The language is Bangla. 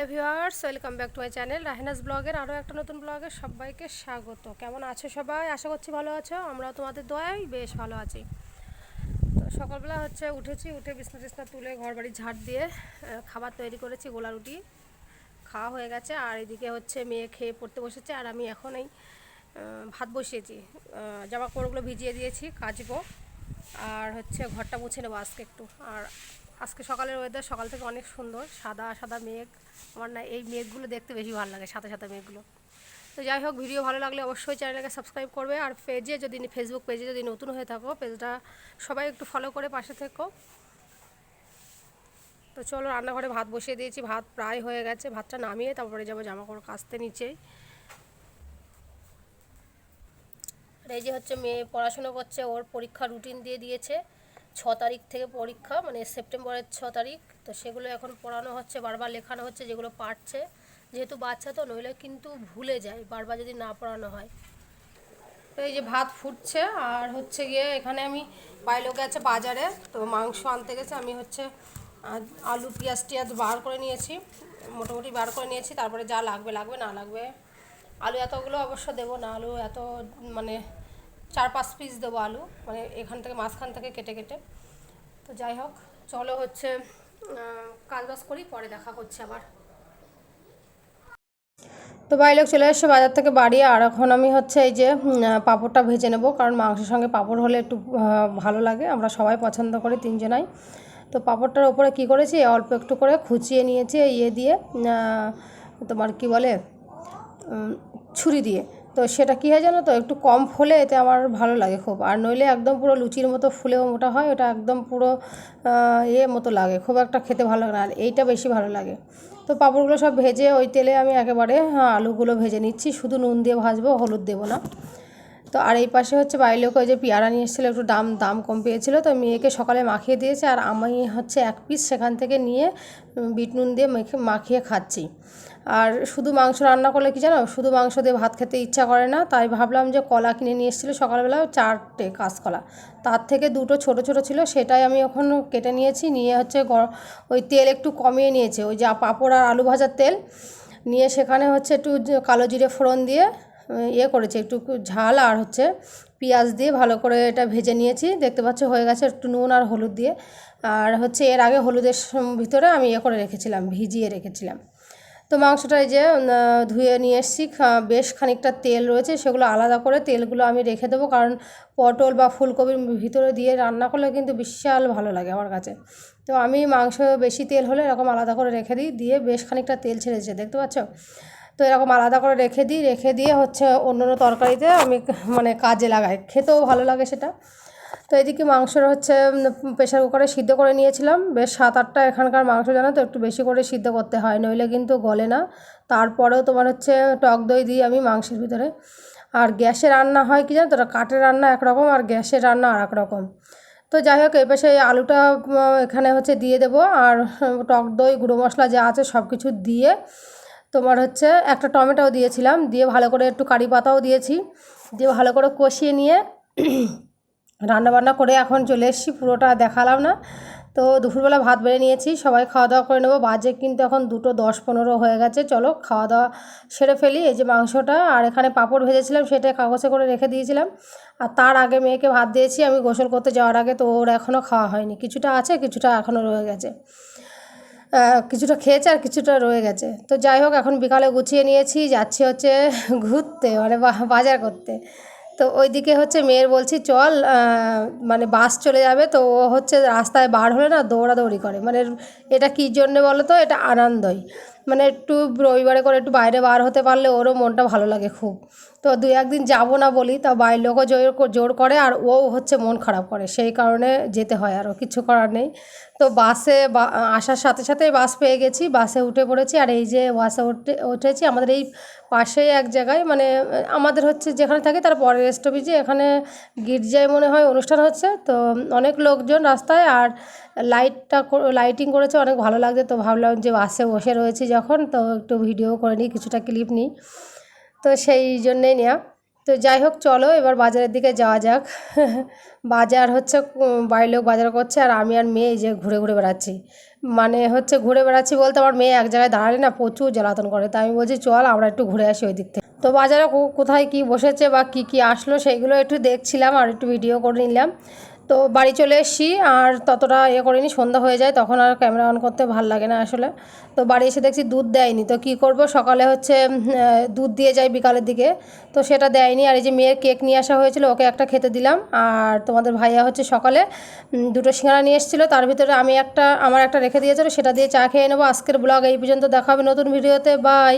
Hello viewers, welcome back to my channel Rahena's ব্লগের আরও একটা নতুন ব্লগে সবাইকে স্বাগত। কেমন আছো সবাই? আশা করছি ভালো আছো আমরাও তোমাদের দোয়াই বেশ ভালো আছি। তো সকালবেলা হচ্ছে উঠেছি, উঠে বিছনা টিছনা তুলে ঘর বাড়ি ঝাড় দিয়ে খাবার তৈরি করেছি, গোলা রুটি। খাওয়া হয়ে গেছে, আর এদিকে হচ্ছে মেয়ে খেয়ে পড়তে বসেছে, আর আমি এখন এই ভাত বসিয়েছি। জামা কাপড়গুলো ভিজিয়ে দিয়েছি, কাচবো, আর হচ্ছে ঘরটা মুছে নেব আজকে একটু। আর আজকে সকালের ওয়েদার সকাল থেকে অনেক সুন্দর, সাদা সাদা মেঘ। আমার না এই মেঘগুলো দেখতে বেশি ভালো লাগে সাদা সাদা মেঘগুলো। তো যাই হোক ভিডিও ভালো লাগলে অবশ্যই চ্যানেলটাকে সাবস্ক্রাইব করবে। আর পেজে যদি ফেসবুক পেজে যদি নতুন হয়ে থাকো পেজটা সবাই একটু ফলো করে পাশে থেকো। তো চলো, রান্নাঘরে ভাত বসিয়ে দিয়েছি। ভাত প্রায় হয়ে গেছে। ভাতটা নামিয়ে তারপরে যাব জামা কাপড় কাচতে নিচেই এই যে হচ্ছে মেয়ে পড়াশুনো করছে, ওর পরীক্ষা রুটিন দিয়ে দিয়েছে। ছ তারিখ থেকে পরীক্ষা মানে সেপ্টেম্বরের ছ তারিখ। তো সেগুলো এখন পড়ানো হচ্ছে, বারবার লেখানো হচ্ছে, যেগুলো পারছে। যেহেতু বাচ্চা তো, নইলে কিন্তু ভুলে যায়, বারবার যদি না পড়ানো হয়। তো এই যে ভাত ফুটছে, আর হচ্ছে গিয়ে এখানে আমি বাইরে গেছে বাজারে, তো মাংস আনতে গেছে। আমি হচ্ছে আলু, পেঁয়াজ, টিয়াজ বার করে নিয়েছি, মোটামুটি বার করে নিয়েছি। তারপরে যা লাগবে লাগবে, না লাগবে, আলু এতগুলো অবশ্য দেবো না। আলু এত মানে চার পাঁচ পিস দেবো আলু মানে এখান থেকে মাঝখান থেকে কেটে কেটে। তো যাই হোক, চলো হচ্ছে কাজ বাজ করি, পরে দেখা হচ্ছে আবার। তো বাইরে চলে এসে বাজার থেকে বাড়ি, আর এখন আমি হচ্ছে এই যে পাঁপড়টা ভেজে নেব, কারণ মাংসের সঙ্গে পাঁপড় হলে একটু ভালো লাগে। আমরা সবাই পছন্দ করি তিনজনাই। তো পাঁপড়টার ওপরে কি করেছি, অল্প একটু করে খুচিয়ে নিয়েছি ইয়ে দিয়ে তোমার কি বলে ছুরি দিয়ে। তো সেটা কী হয় জানো তো? একটু কম ফোলে এতে আমার ভালো লাগে খুব। আর নইলে একদম পুরো লুচির মতো ফুলেও মোটা হয় ওটা একদম পুরো এ ইয়ে মতো লাগে খুব একটা খেতে ভালো লাগে না। আর এইটা বেশি ভালো লাগে। তো পাঁপড়গুলো সব ভেজে ওই তেলে আমি একেবারে হ্যাঁ, আলুগুলো ভেজে নিচ্ছি। শুধু নুন দিয়ে ভাজবো হলুদ দেবো না। তো আর এই পাশে হচ্ছে বাড়ির লোক ওই যে পেয়ারা নিয়ে এসেছিল, একটু দাম দাম কম পেয়েছিলো। তো মেয়েকে সকালে মাখিয়ে দিয়েছে আর আমি হচ্ছে এক পিস সেখান থেকে নিয়ে বিট নুন দিয়ে মেখে, মাখিয়ে খাচ্ছি। আর শুধু মাংস রান্না করলে কি জানো, শুধু মাংস দিয়ে ভাত খেতে ইচ্ছা করে না। তাই ভাবলাম যে কলা কিনে নিয়ে এসেছিল সকালবেলা চারটে কাঁচকলা। তার থেকে দুটো ছোট ছোট ছিল, সেটাই আমি এখন কেটে নিয়েছি। নিয়ে হচ্ছে ওই তেল একটু কমিয়ে নিয়েছে। ওই যা পাঁপড় আর আলু ভাজার তেল। নিয়ে সেখানে হচ্ছে একটু কালো জিরে ফোড়ন দিয়ে ইয়ে করেছি, একটু ঝাল আর হচ্ছে পেঁয়াজ দিয়ে ভালো করে এটা ভেজে নিয়েছি। দেখতে পাচ্ছ হয়ে গেছে একটু নুন আর হলুদ দিয়ে। আর হচ্ছে এর আগে হলুদের ভিতরে আমি ইয়ে করে রেখেছিলাম, ভিজিয়ে রেখেছিলাম। তো মাংসটা যে ধুয়ে নিয়ে এসেছি বেশ খানিকটা তেল রয়েছে, সেগুলো আলাদা করে তেলগুলো আমি রেখে দেবো, কারণ পটল বা ফুলকপির ভিতরে দিয়ে রান্না করলে কিন্তু বিশাল ভালো লাগে আমার কাছে। তো আমি মাংস বেশি তেল হলে এরকম আলাদা করে রেখে দিই, দিয়ে বেশ খানিকটা তেল ছেড়েছে দেখতে পাচ্ছ? তো এরকম আলাদা করে রেখে দিই, রেখে দিয়ে হচ্ছে অন্য অন্য তরকারিতে আমি মানে কাজে লাগাই। খেতেও ভালো লাগে সেটা। তো এদিকে মাংসর হচ্ছে প্রেশার কুকারে সিদ্ধ করে নিয়েছিলাম। বেশ সাত আটটা এখানকার মাংস জানো তো, একটু বেশি করে সিদ্ধ করতে হয়, নইলে কিন্তু গলে না। তারপরেও তোমার হচ্ছে টক দই দিই আমি মাংসের ভিতরে। আর গ্যাসে রান্না হয় কি জানো তো, কাঠের রান্না একরকম আর গ্যাসের রান্না আর এক রকম তো যাই হোক এই পাশে আলুটা এখানে হচ্ছে দিয়ে দেবো। আর টক দই, গুঁড়ো মশলা যা আছে সব কিছু দিয়ে তোমার হচ্ছে একটা টমেটোও দিয়েছিলাম, দিয়ে ভালো করে একটু কারি পাতাও দিয়েছি, দিয়ে ভালো করে কষিয়ে নিয়ে রান্না বান্না করে এখন চলে এসেছি, পুরোটা দেখালাম না। তো দুপুরবেলা ভাত বেড়ে নিয়েছি, সবাই খাওয়া দাওয়া করে নেব, বাজে কিন্তু এখন দুটো দশ পনেরো হয়ে গেছে, চলো খাওয়া দাওয়া সেরে ফেলি, এই যে মাংসটা আর এখানে পাঁপড় ভেজেছিলাম, সেটা কাগজে করে রেখে দিয়েছিলাম। আর তার আগে মেয়েকে ভাত দিয়েছি, আমি গোসল করতে যাওয়ার আগে তো ওর এখনও খাওয়া হয়নি, কিছুটা আছে, কিছুটা এখনও রয়ে গেছে। কিছুটা খেয়েছে আর কিছুটা রয়ে গেছে। তো যাই হোক, এখন বিকালে গুছিয়ে নিয়েছি, যাচ্ছি হচ্ছে ঘুরতে মানে বাজার করতে। তো ওইদিকে হচ্ছে মেয়ের বলছি, চল মানে বাস চলে যাবে। তো ও হচ্ছে রাস্তায় বার হলে না দৌড়াদৌড়ি করে। মানে এটা কী জন্যে বলো তো? এটা আনন্দই। মানে একটু রবিবারে করে একটু বাইরে বার হতে পারলে ওরও মনটা ভালো লাগে খুব। তো দু একদিন যাব না বলি, তা বাইরের লোকও জোর জোর করে আর ও হচ্ছে মন খারাপ করে, সেই কারণে যেতে হয় আরও কিছু করার নেই। তো বাসে বা- আসার সাথে সাথে বাস পেয়ে গেছি, বাসে উঠে পড়েছি আর এই যে বাসে উঠে, উঠেছি আমাদের এই পাশেই এক জায়গায় মানে আমাদের হচ্ছে যেখানে থাকে তার পরের স্টপেজে এখানে গির্জায় মনে হয় অনুষ্ঠান হচ্ছে, তো অনেক লোকজন রাস্তায় আর লাইটটা লাইটিং করেছে, অনেক ভালো লাগছে, তো ভাবলাম যে বাসে বসে রয়েছি যখন, তো একটু ভিডিও করে নিই, কিছুটা ক্লিপ নিই। তো সেই জন্যেই নেওয়া তো যাই হোক, চলো এবার বাজারের দিকে যাওয়া যাক। বাজার হচ্ছে বাড়ির লোক বাজার করছে, আর আমি আর মেয়ে যে ঘুরে ঘুরে বেড়াচ্ছি। মানে হচ্ছে ঘুরে বেড়াচ্ছি বলতে আমার মেয়ে এক জায়গায় দাঁড়ালে না প্রচুর জ্বালাতন করে। তাই আমি বলছি, চল আমরা একটু ঘুরে আসি ওই দিক থেকে। তো বাজারে কোথায় কি বসেছে বা কি কি আসলো, সেইগুলো একটু দেখছিলাম আর একটু ভিডিও করে নিলাম। তো বাড়ি চলে এসেছি, আর ততটা ইয়ে করিনি, সন্ধ্যা হয়ে যায়, তখন আর ক্যামেরা অন করতে ভালো লাগে না আসলে। তো বাড়ি এসে দেখছি দুধ দেয়নি, তো কি করব? সকালে হচ্ছে দুধ দিয়ে যায় বিকালের দিকে। তো সেটা দেয়নি, আর এই যে মেয়ের কেক নিয়ে আসা হয়েছিল, ওকে একটা খেতে দিলাম। আর তোমাদের ভাইয়া হচ্ছে সকালে দুটো সিঙ্গারা নিয়ে এসেছিল, তার ভিতরে আমি একটা, আমার একটা রেখে দিয়েছিল, সেটা দিয়ে চা খেয়ে নেব। আজকের ব্লগ এই পর্যন্ত দেখা হবে নতুন ভিডিওতে বাই